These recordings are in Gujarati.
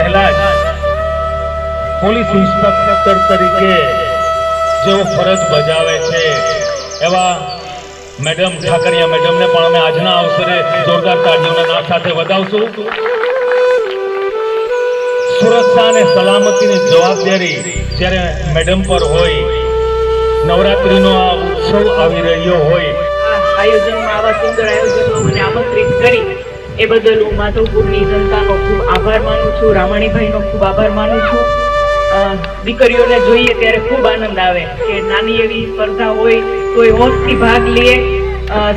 પહેલા જ પોલીસ ઇન્સ્પેક્ટર તરીકે જેઓ ફરજ બજાવે છે, એવા મેડમ ઠાકરિયા મેડમને પણ અમે આજના અવસરે જોરદાર તાળીઓના નાદ સાથે વધાવશું. સુરક્ષા અને સલામતીની જવાબદારી જ્યારે મેડમ પર હોય, નવરાત્રીનો આ ઉત્સવ આવી રહ્યો હોય. આયોજનમાં આવા સુંદર આયોજનમાં મને આમંત્રિત કરી. એ બદલ હું માધવપુરની જનતાનો ખૂબ આભાર માનું છું, રામાણીભાઈનો ખૂબ આભાર માનું છું. દીકરીઓને જોઈએ ત્યારે ખૂબ આનંદ આવે કે નાની એવી સ્પર્ધા હોય તો એ હોશથી ભાગ લે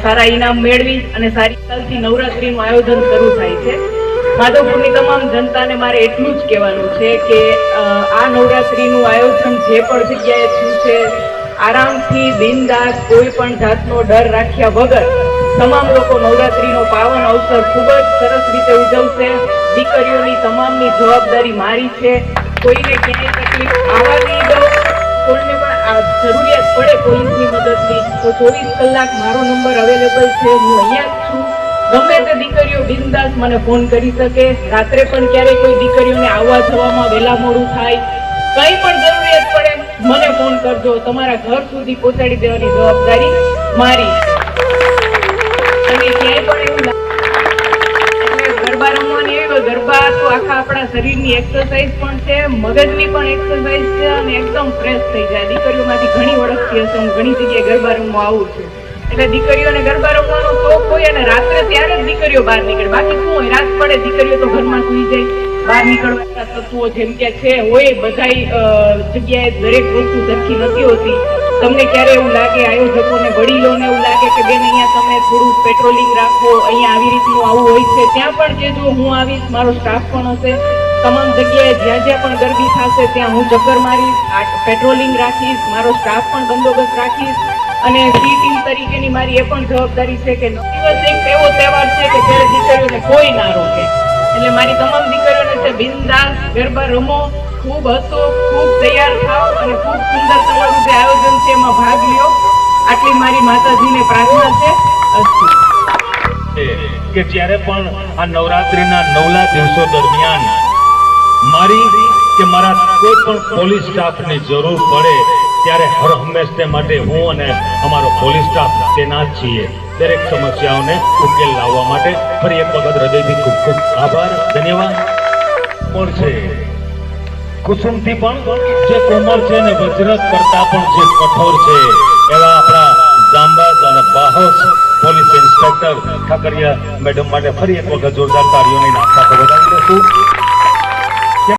સારા ઇનામ મેળવી અને સારી ચાલતી નવરાત્રીનું આયોજન શરૂ થાય છે. માધવપુરની તમામ જનતાને મારે એટલું જ કહેવાનું છે કે આ નવરાત્રીનું આયોજન જે પણ જગ્યાએ થયું છે, આરામથી, બિનદાસ, કોઈ પણ જાતનો ડર રાખ્યા વગર તમામ લોકો નવરાત્રીનો પાવન અવસર ખૂબ જ સરસ રીતે ઉજવશે. દીકરીઓની તમામની જવાબદારી મારી છે. કોઈને ક્યાંય તકલીફ આવવા નહીં દઉં કોઈને પણ આ જરૂરિયાત પડે પોલીસની મદદની, તો ચોવીસ કલાક મારો નંબર અવેલેબલ છે. હું અહીંયા જ છું. ગમે તે દીકરીઓ બિંદાસ મને ફોન કરી શકે. રાત્રે પણ ક્યારેય કોઈ દીકરીઓને આવવા જવામાં વહેલા મોડું થાય. કંઈ પણ જરૂરિયાત પડે, મને ફોન કરજો. તમારા ઘર સુધી પહોંચાડી દેવાની જવાબદારી મારી જગ્યાએ દીકરીઓને શોખ હોય અને રાત્રે ત્યારે દીકરીઓ બહાર નીકળે. બાકી શું હોય, રાત પડે, દીકરીઓ તો ઘરમાં સુઈ જાય. બહાર નીકળવાના તત્વો જેમ કે છે, હોય બધાય જગ્યાએ દરેક વસ્તુ સરખી નથી હોતી. તમને ક્યારે એવું લાગે આયોજકોને, વડીલોને એવું લાગે કે બેન, અહીંયા તમે થોડું પેટ્રોલિંગ રાખો, અહીંયા આવી રીતનું આવું હોય છે. ત્યાં પણ જે જો હું આવીશ, મારો સ્ટાફ પણ હશે. તમામ જગ્યાએ જ્યાં જ્યાં પણ ગરબી થશે, ત્યાં હું ચક્કર મારીશ પેટ્રોલિંગ રાખીશ, મારો સ્ટાફ પણ બંદોબસ્ત રાખીશ. અને સી ટીમ તરીકેની મારી એ પણ જવાબદારી છે કે દિવસ એક એવો તહેવાર છે કે જ્યારે દીકરીઓને કોઈ ના રોકે. એટલે મારી તમામ દીકરીઓને છે, બિંદાસ ગરબા રમો. ખૂબ હસો, ખૂબ તૈયાર થાઓ અને ખૂબ સુંદર તમારું જે આયોજન છે એમાં ભાગ લ્યો. આટલી મારી માતાજીને પ્રાર્થના છે. કે જ્યારે પણ આ નવરાત્રીના નવલા દિવસો દરમિયાન મારી કે મારા કોઈ પણ પોલીસ સ્ટાફની જરૂર પડે, ત્યારે હર હંમેશ તે માટે હું અને અમારો પોલીસ સ્ટાફ તેના છીએ. દરેક સમસ્યાઓને ઉકેલ લાવવા માટે ફરી એક વખત હૃદયથી ખૂબ ખૂબ આભાર. ધન્યવાદ. કોણ છે? કુસુમથી પણ જે કોમળ છે ને વજ્ર કરતા પણ જે કઠોર છે. એવા આપણા જાંબાઝ અને બાહોશ પોલીસ ઇન્સ્પેક્ટર ઠાકરિયા મેડમ માટે ફરી એક વખત જોરદાર તાળીઓની નાસ્તા વધારી લેશું.